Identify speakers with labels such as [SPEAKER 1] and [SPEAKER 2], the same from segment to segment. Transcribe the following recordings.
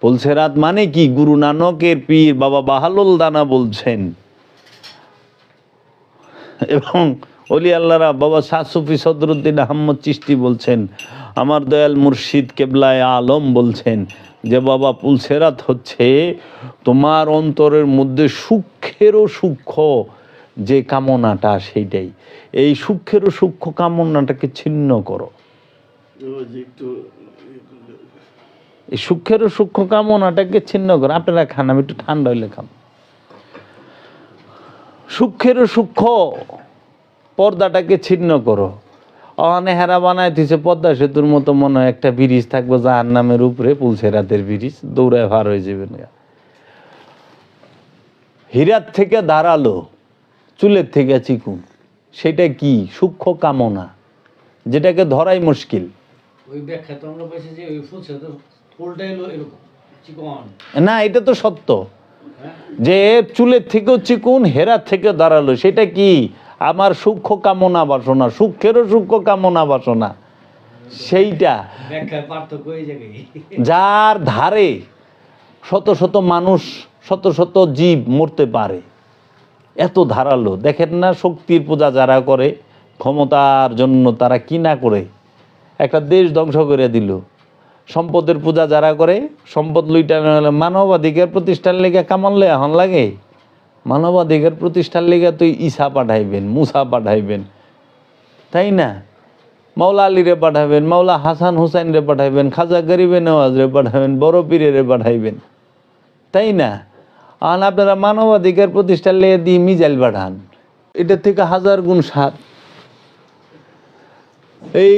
[SPEAKER 1] পুলসেরাত মানে কি? গুরু নানকের পীর বাবা বাহালুল দানা বলছেন। এবং অলি আল্লাহরা বাবা শাহ সুফি সদরুদ্দিন আহম্মদ চিস্তি বলছেন, আমার দয়াল মুর্শিদ কেবলায় আলম বলছেন যে, বাবা, পুলসেরাত হচ্ছে তোমার অন্তরের মধ্যে সূক্ষ্মেরও সূক্ষ্ম যে কামনাটা সেইটাই। এই সূক্ষ্মেরও সূক্ষ্ম কামনাটাকে ছিন্ন করো। এই সূক্ষ্মেরও সূক্ষ্ম কামনাটাকে ছিন্ন করো। আপনারা খান, আমি একটু ঠান্ডা হইলে খান সূক্ষ্মেরও সূক্ষ্ম পর্দাটাকে ছিন্ন করো। অনেহারা বানায় দিছে পদ্মা সেতুর মতো মনে হয় একটা ব্রিজ থাকবে যার নামের উপরে পুলছে রাতের ব্রিজ দৌড়ায় ভার হয়ে যাবেন হীরার থেকে দাঁড়াল চুলের থেকে চিকুন, সেটা কি? সূক্ষ্ম কামনা, যেটাকে ধরাই মুশকিল।
[SPEAKER 2] ওই ব্যাখ্যা তো আমরা যে ওই ফুলছে তো ফুলটা এলো এরকম চিকন।
[SPEAKER 1] না এটা তো সত্য।
[SPEAKER 2] হ্যাঁ।
[SPEAKER 1] যে চুলের থেকেও চিকুন হেরার থেকে দাঁড়াল সেটা কি? আমার সূক্ষ্ম কামনা বাসনা সূক্ষ্মেরও সূক্ষ্ম কামনা বাসনা সেইটা। যার ধারে শত শত মানুষ শত শত জীব মরতে পারে এত ধারালো। দেখেন না শক্তির পূজা যারা করে ক্ষমতার জন্য তারা কি না করে একটা দেশ ধ্বংস করে দিল। সম্পদের পূজা যারা করে, সম্পদ লুইটা মানবাধিকার প্রতিষ্ঠার লেগে কামানলে এখন লাগে। মানবাধিকার প্রতিষ্ঠার লেগে তুই ঈসা পাঠাইবেন, মুসা পাঠাইবেন। তাই না? মাওলা আলীরে পাঠাবেন মাওলা হাসান হুসাইন রে পাঠাইবেন, খাজা গরিবে নওয়াজ রে পাঠাবেন বড় পীরে পাঠাইবেন। তাই না? আর আপনারা মানবাধিকার প্রতিষ্ঠার লেগে দিয়ে মিজাইল পাঠান। এটা থেকে হাজার গুণ সাত এই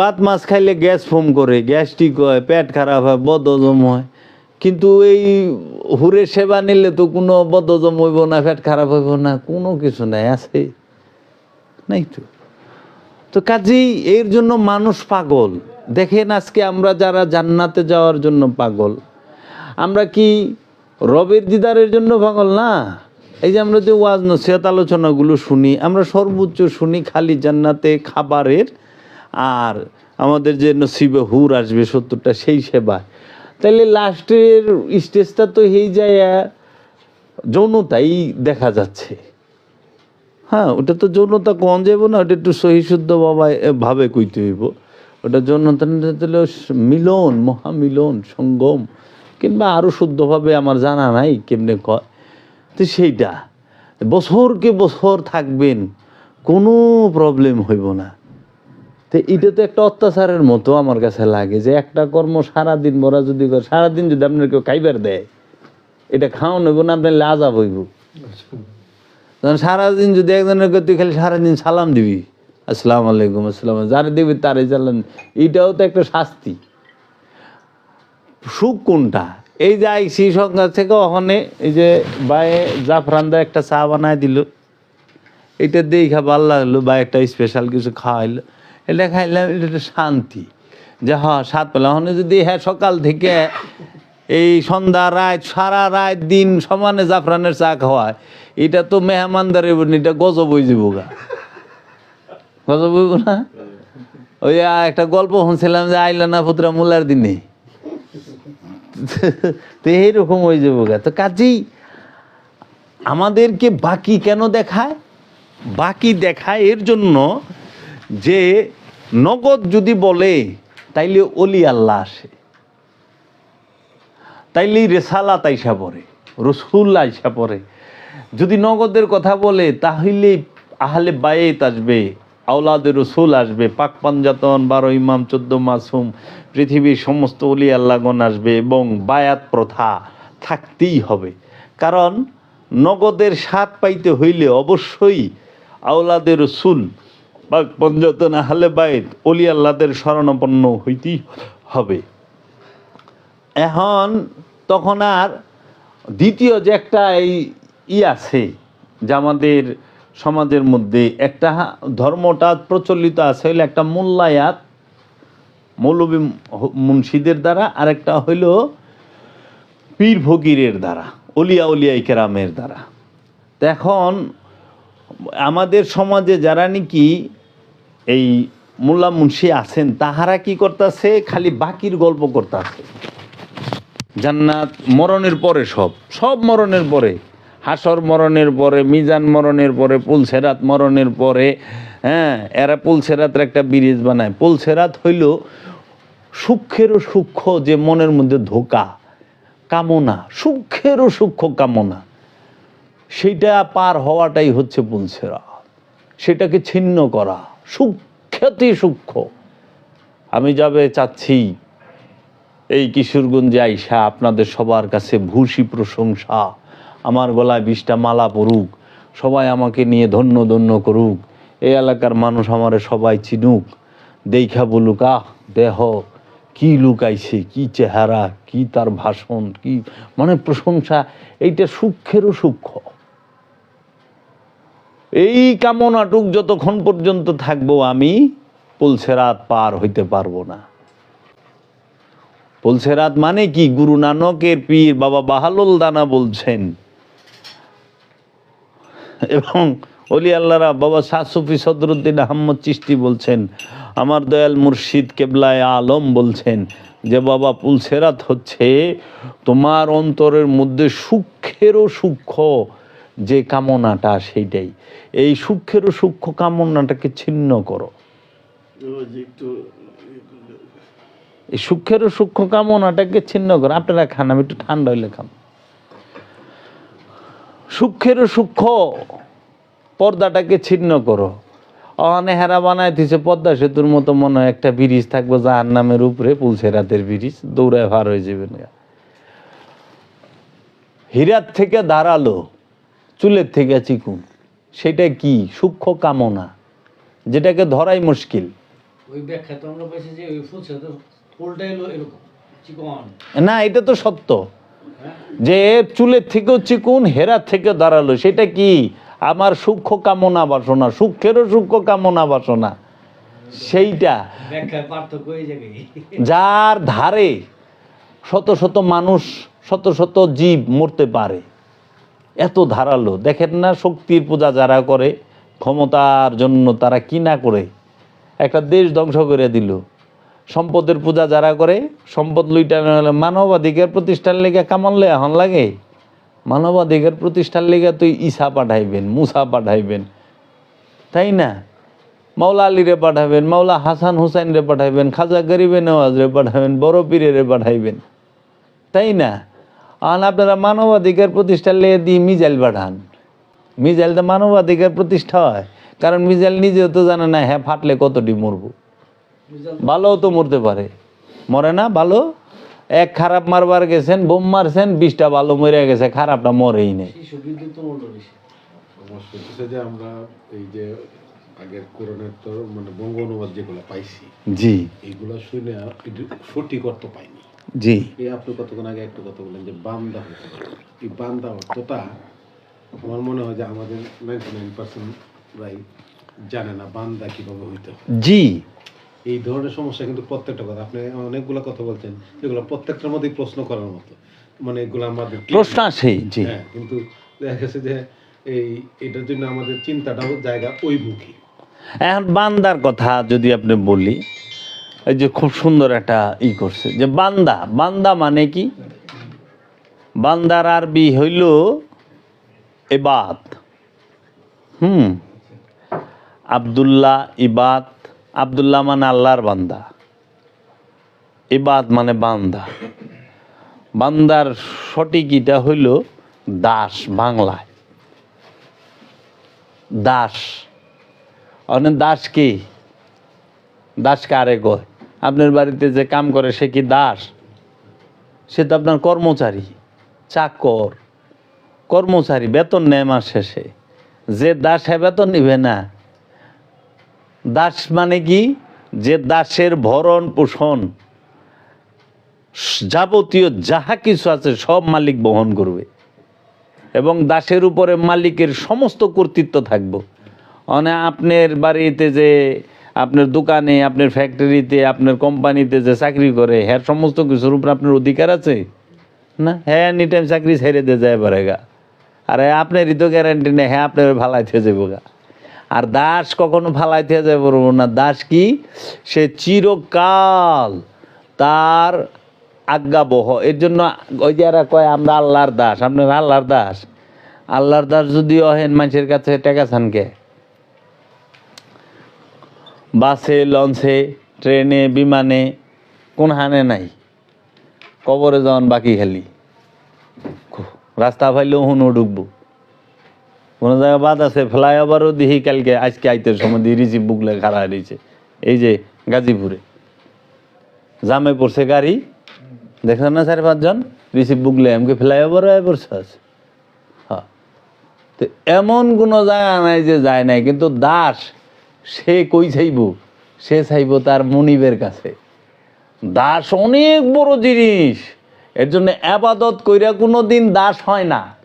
[SPEAKER 1] ভাত মাছ খাইলে গ্যাস ফোম করে, গ্যাস্ট্রিক হয়, পেট খারাপ হয়, বদহজম হয়। কিন্তু এই হুরের সেবা নিলে তো কোনো বদহজম হইব না, পেট খারাপ হইব না, কোনো কিছু নাই, আছে। নাই তো। তো কাজেই এর জন্য মানুষ পাগল। দেখেন আজকে আমরা যারা জান্নাতে যাওয়ার জন্য পাগল, আমরা কি রবের দিদারের জন্য পাগল না? এই যে আমরা যে ওয়াজ নসিহত আলোচনাগুলো শুনি, আমরা সর্বোচ্চ শুনি খালি জান্নাতে খাবারের আর আমাদের যে নসিবে হুর আসবে সত্তরটা, সেই সেবা। তাইলে লাস্টের স্টেজটা তো এই যায় যৌনতাই দেখা যাচ্ছে। হ্যাঁ ওটা তো যৌনতা কম যাব না, ওটা একটু সহিশুদ্ধ বাবা ভাবে কইতে হইব। ওটা যৌনতা তাহলে মিলন, মহামিলন, সঙ্গম, কিংবা আরও শুদ্ধভাবে আমার জানা নাই, কেমনে কয়? তো সেইটা। বছরকে বছর থাকবেন, কোনো প্রবলেম হইব না। তো এটা তো একটা অত্যাচারের মতো আমার কাছে লাগে যে একটা কর্ম সারাদিন ভরা যদি সারাদিন যদি আপনার কেউ খাইবার দেয়, এটা খাওয়ানো হইব না, আপনার লাজাব হইব। তখন সারাদিন যদি একজনের তুই খালি সারাদিন সালাম দিবি। আসসালামু আলাইকুম, আসসালাম যারে দিবি তারে সালাম এটাও তো একটা শাস্তি। সুখ কোনটা? এই যে আইসি সংখ্যা থেকে ওখানে, এই যে বায়ে জাফরান্দা একটা চা বানায় দিল। এটা দেখা ভালো লাগল বা একটা স্পেশাল কিছু খাওয়াইলো। এটা খাইলাম এটা শান্তি। যে হ্যাঁ সাত পেলাম ওখানে যদি হ্যাঁ সকাল থেকে এই সন্ধ্যা রাত, সারা রাত দিন সমানে জাফরানের চা খাওয়ায় এটা তো মেহমানদার এটা গজব হয়ে যাব গা। গজব হইব না? ওই একটা গল্প শুনছিলাম যে আইলা না পুত্রা মুলার দিনে। তো এইরকম হয়ে যাব গা। তো কাজেই আমাদেরকে বাকি কেন দেখায়? বাকি দেখায় এর জন্য যে নগদ যদি বলে, তাইলে অলি আল্লাহ আসে। তাইলে রেসালাত আইসা পড়ে, রসুল আইসা পড়ে। যদি নগদের কথা বলে, তাহলে আহলে বায়েত আসবে, আওলাদে রসুল আসবে, পাক পাঞ্জাতন, বারো ইমাম, চোদ্দ মাসুম, পৃথিবীর সমস্ত অলি আল্লাহগণ আসবে এবং বায়াত প্রথা থাকতেই হবে। কারণ নগদের স্বাদ পাইতে হইলে অবশ্যই আওলাদের রসুল বা পঞ্জতন আহলে বায়েত অলি আল্লাহদের শরণাপন্ন হইতেই হবে। এখন তখন আর দ্বিতীয় যে একটা এই ই আছে যে আমাদের সমাজের মধ্যে একটা ধর্মটা প্রচলিত আছে, হইলে একটা মোল্লায়াত, মৌলবী মুন্সিদের দ্বারা আর একটা হইল পীর ফকিরের দ্বারা, অলিয়া উলিয়া কেরামের দ্বারা। এখন আমাদের সমাজে যারা নাকি এই মোল্লা মুন্সি আছেন, তাহারা কি করতেছে? খালি বাকির গল্প করতেছে। জান্নাত মরণের পরে সব সব মরণের পরে, হাসর মরণের পরে, মিজান মরণের পরে, পুলসেরাত মরণের পরে হ্যাঁ এরা পুলসেরাতের একটা ব্রিজ বানায়। পুলসেরাত হইল সূক্ষ্মেরও সূক্ষ্ম যে মনের মধ্যে ধোকা, কামনা সূক্ষ্মেরও সূক্ষ্ম কামনা। সেইটা পার হওয়াটাই হচ্ছে পুলসেরাত। সেটাকে ছিন্ন করা। সূক্ষ্মতি সূক্ষ্ম। আমি যাবে চাচ্ছি এই কিশোরগঞ্জে আইসা আপনাদের সবার কাছে ভূষি প্রশংসা। আমার গলায় বিশটা মালা পড়ুক সবাই আমাকে নিয়ে ধন্য ধন্য করুক। এই এলাকার মানুষ আমারে সবাই চিনুক। দেখা বলুক, আহ, দেহ, কি লুকাইছে, কি চেহারা, কি তার ভাষণ, কি মানে প্রশংসা, এইটা সূক্ষ্মেরও সূক্ষ্ম। এই কামনাটুক যতক্ষণ পর্যন্ত থাকব আমি পুলসেরাত পার হইতে পারব না। পুলসেরাত মানে কি? গুরু নানকের পীর বাবা বাহালুল দানা বলছেন। এবং অলি আল্লাহরা বাবা শাহ সুফি সদরুদ্দিন আহম্মদ চিস্তি বলছেন, আমার দয়াল মুর্শিদ কেবলায় আলম বলছেন যে, বাবা পুলসেরাত হচ্ছে তোমার অন্তরের মধ্যে সূক্ষ্মেরও সূক্ষ্ম যে কামনাটা সেইটাই। এই সূক্ষ্মেরও সূক্ষ্ম কামনাটাকে ছিন্ন করো। এই সূক্ষ্মেরও সূক্ষ্ম কামনাটাকে ছিন্ন করো। আপনারা খান, আমি একটু ঠান্ডা হইলে খান সূক্ষ্মেরও সূক্ষ্ম পর্দাটাকে ছিন্ন করো। অনেহারা বানায় দিছে পদ্মা সেতুর মতো মনে হয় একটা ব্রিজ থাকব যার নামের উপরে পুলসে রাতের ব্রিজ, দৌড়ায় ভার হয়ে যাবেন হীরার থেকে দাঁড়াল। চুলের থেকে চিকুন। সেটা কি? সূক্ষ্ম কামনা। যেটাকে ধরাই মুশকিল।
[SPEAKER 2] ওই ব্যাখ্যা তো আমরা পেয়েছি যে ওই ফুলটা এলো এরকম
[SPEAKER 1] না এটা তো সত্য।
[SPEAKER 2] হ্যাঁ?
[SPEAKER 1] যে চুলের থেকেও চিকুন হেরার থেকে দাঁড়াল। সেটা কি? আমার সূক্ষ্ম কামনা বাসনা সূক্ষ্মেরও সূক্ষ্ম কামনা বাসনা। সেইটা। যার ধারে শত শত মানুষ শত শত জীব মরতে পারে। এত ধারালো। দেখেন না শক্তির পূজা যারা করে, ক্ষমতার জন্য তারা কি না করে? একটা দেশ ধ্বংস করে দিল। সম্পদের পূজা যারা করে, সম্পদ লুইটানো হলে। মানবাধিকার প্রতিষ্ঠান লেগে কামানলে এখন লাগে। মানবাধিকার প্রতিষ্ঠান লেগে তুই ঈসা পাঠাইবেন, মুসা পাঠাইবেন। তাই না? মাওলা আলী রে পাঠাবেন, মাওলা হাসান হুসাইন রে পাঠাইবেন, খাজা গরিবে নওয়াজ রে পাঠাবেন, বড় পীরে রে পাঠাইবেন। তাই না? আর আপনারা মানবাধিকার প্রতিষ্ঠা লেগে দিয়ে মিজাইল পাঠান। মিজাইল তো মানবাধিকার প্রতিষ্ঠা হয় কারণ মিজাইল নিজেও তো জানে না হ্যাঁ ফাটলে কতটি মরবো। ভালোও তো মরতে পারে। মরে না ভালো? এক খারাপ মারবার গেছেন বোম মারছেন বিশটা ভালো মরে গেছে খারাপটা মরেই নেই।
[SPEAKER 2] শিশু বিদ্যুৎ তো মূল্য বেশি।
[SPEAKER 3] সমস্যা হচ্ছে যে আমরা এই যে আগের করোনার তো মানে বঙ্গ অনুবাদ যেগুলো পাইছি
[SPEAKER 1] জি।
[SPEAKER 3] এইগুলো শুনে সঠিক অর্থ পাইনি।
[SPEAKER 1] জি।
[SPEAKER 3] আপনি কতক্ষণ আগে একটা কথা বললেন যে বান্দা হতে এই বান্দা অর্থটা আমার মনে হয় যে আমাদের নাইনটি নাইন পার্সেন্টরাই জানে না বান্দা কীভাবে হইতে
[SPEAKER 1] জি।
[SPEAKER 3] এই ধরনের সমস্যা কিন্তু প্রত্যেকটা কথা। আপনি অনেকগুলো কথা বলছেন যেগুলো প্রত্যেকটার মধ্যেই প্রশ্ন করার মতো। মানে এগুলো আমাদের
[SPEAKER 1] প্রশ্ন জি।
[SPEAKER 3] হ্যাঁ কিন্তু দেখা গেছে যে এই এটার জন্য আমাদের চিন্তাটাও জায়গা ওইমুখী
[SPEAKER 1] এখন বান্দার কথা যদি আপনি বলি এই যে খুব সুন্দর একটা ই করছে। যে বান্দা বান্দা মানে কি? বান্দার আরবি হইল এবাদ হুম। আবদুল্লাহ ইবাদ, আবদুল্লাহ মানে আল্লাহর বান্দা। ইবাদ মানে বান্দা। বান্দার সঠিক ইটা হইল দাস বাংলায়। দাস। অনেক দাস কি? দাস কারে কয়? আপনার বাড়িতে যে কাম করে, সে কি দাস? সে তো আপনার কর্মচারী, চাকর, কর্মচারী, বেতন নেয় মাস শেষে। যে দাস হ্যাঁ বেতন নিবে না। দাস মানে কি? যে দাসের ভরণ পোষণ, যাবতীয় যাহা কিছু আছে, সব মালিক বহন করবে। এবং দাসের উপরে মালিকের সমস্ত কর্তৃত্ব থাকব। মানে আপনার বাড়িতে যে আপনার দোকানে, আপনার ফ্যাক্টরিতে আপনার কোম্পানিতে যে চাকরি করে হ্যাঁ সমস্ত কিছুর উপর আপনার অধিকার আছে? না? হ্যাঁ এনি টাইম চাকরি ছেড়ে দিয়ে যায় পারেগা আরে আপনারই তো গ্যারান্টি নেই হ্যাঁ আপনার ভালাইতে যাব গা। আর দাস কখনো ফালাইতে যায় পারব না। দাস কি? সে চিরকাল তার আজ্ঞাবহ। এর জন্য ওই যে এরা কয়, আমরা আল্লাহর দাস। আপনার আল্লাহর দাস? আল্লাহর দাস যদি অহেন মানুষের কাছে টেকা ছানকে বাসে, লঞ্চে, ট্রেনে, বিমানে কোন হানে নাই। কবরে যাওয়ান বাকি খালি। রাস্তা পাইলেও হুনও ঢুকবো কোনো জায়গায় বাদ আছে, ফ্লাইওভারও দিহি কালকে, আজকে আইতে সময় দিয়ে রিসিভ বুকলে খাড়া রয়েছে। এই যে গাজীপুরে। জামে পড়ছে গাড়ি। দেখছেন না চার পাঁচজন? রিসিভ বুকলে আমাকে ফ্লাইওভারও আয় পড়ছে আছে হ্যাঁ। তো এমন কোনো জায়গা নাই যে যায় নাই, কিন্তু দাস সে কই চাইব সে চাইব তার মনিবের কাছে। দাস অনেক বড় জিনিস। এর জন্য আবাদত কইরা কোনো দিন দাস হয় না।